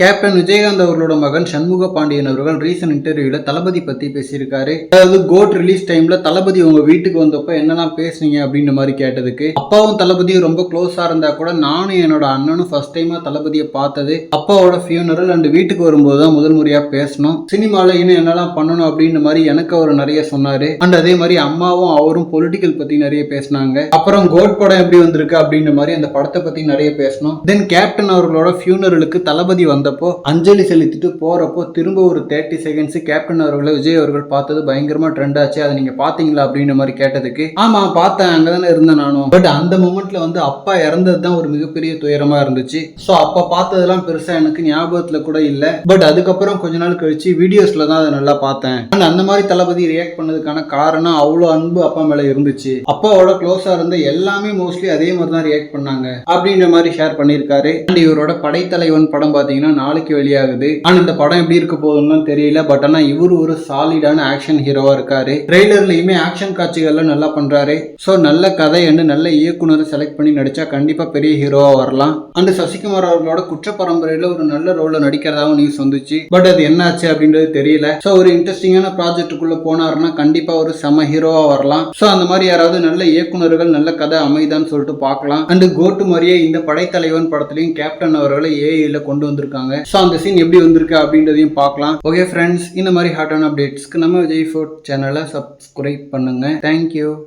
Captain Vijayakanth அவர்களோட மகன் சண்முக பாண்டியன் அவர்கள் ரீசன்ட் இன்டர்வியூல தளபதி பத்தி பேசியிருக்காரு. அதாவது கோட் ரிலீஸ் டைம்ல தளபதி உங்க வீட்டுக்கு வந்தப்ப என்னெல்லாம் பேசுனீங்க அப்படின்ற மாதிரி கேட்டதுக்கு அப்பாவும் தளபதியும் ரொம்ப க்ளோஸா இருந்தா கூட நானும் என்னோட அண்ணனும் ஃபர்ஸ்ட் டைமா தளபதியை பார்த்தது. அப்பாவோட ஃபியூனரல் அண்ட் வீட்டுக்கு வரும்போது தான் முதல் முறையா பேசணும். சினிமால இன்னும் என்னெல்லாம் பண்ணணும் அப்படின்ற மாதிரி எனக்கு அவர் நிறைய சொன்னாரு. அண்ட் அதே மாதிரி அம்மாவும் அவரும் பொலிட்டிக்கல் பத்தி நிறைய பேசினாங்க. அப்புறம் கோட் படம் எப்படி வந்திருக்கு அப்படின்ற மாதிரி அந்த படத்தை பத்தி நிறைய பேசணும். தென் கேப்டன் அவர்களோட ஃபியூனரலுக்கு தளபதி வந்தப்போ அஞ்சலி செலுத்திட்டு போறப்போ திரும்ப ஒரு தேர்ட்டி செகண்ட்ஸ் கேப்டன் அவர்களை விஜய் அவர்கள் பார்த்தது பயங்கரமா ட்ரெண்ட் ஆச்சு. அதை நீங்க பாத்தீங்களா அப்படின்ற மாதிரி கேட்டதுக்கு ஆமா பார்த்தேன் அங்கதானே இருந்தேன் நானும். பட் அந்த மூமெண்ட்ல வந்து அப்பா இறந்தது தான் ஒரு மிகப்பெரிய துயரமா இருந்துச்சு. ஸோ அப்ப பார்த்ததெல்லாம் பெருசா எனக்கு ஞாபகத்துல கூட இல்ல. பட் அதுக்கப்புறம் கொஞ்ச நாள் கழிச்சு வீடியோஸ்ல தான் அதை நல்லா பார்த்தேன். அண்ட் அந்த மாதிரி தளபதி ரியாக்ட் பண்ணதுக்கான காரணம் அவ்வளோ அன்பு அப்பா மேல இருந்துச்சு. அப்பாவோட க்ளோஸா இருந்த எல்லாமே மோஸ்ட்லி அதே மாதிரி தான் ரியாக்ட் பண்ணாங்க. அப்படின்ற மாதிரி ஷேர் பண்ணியிருக்காரு. அண்ட் இவரோட படைத்தலைவன் படம் பார்த்தீங்கன்னா நாளைக்கு வெளியாகுது. ஆனால் இந்த படம் எப்படி இருக்க போகுதுன்னு தெரியல. பட் ஆனால் இவர் ஒரு சாலிடான ஆக்ஷன் ஹீரோவாக இருக்காரு. ட்ரெய்லர்லையுமே ஆக்ஷன் காட்சிகள்லாம் நல்லா பண்றாரு. ஸோ நல்ல கதை என்று நல்ல இயக்குனரை செலக்ட் பண்ணி நடிச்சா கண்டிப்பா பெரிய ஹீரோவா வரலாம். அண்ட் சசிகுமார் அவர்களோட குற்ற பரம்பரையில ஒரு நல்ல ரோலில் நடிக்கிறதாகவும் நியூஸ் வந்துச்சு. பட் அது என்னாச்சு அப்படின்றது தெரியல. ஸோ ஒரு இன்ட்ரெஸ்டிங்கான ப்ராஜெக்ட்டுக்குள்ள போனாருன்னா கண்டிப்பா ஒரு செம ஹீரோவா வரலாம். ஸோ அந்த மாதிரி யாராவது நல்ல இயக்குனர்கள் நல்ல கதை அமைதான்னு சொல்லிட்டு பார்க்கலாம். அண்டு கோட்டு மாதிரியே இந்த படைத்தலைவன் படத்துலையும் கேப்டன் அவர்களை ஏஐயில் கொண்டு வந்திருக்காங்க. ஸோ அந்த சீன் எப்படி வந்திருக்கு அப்படின்றதையும் பார்க்கலாம். ஓகே ஃப்ரெண்ட்ஸ் இந்த மாதிரி ஹாட்டான அப்டேட்ஸ்க்கு நம்ம விஜய் ஃபோர்ட் சேனலை சப்ஸ்கிரைப் பண்ணுங்க. Thank you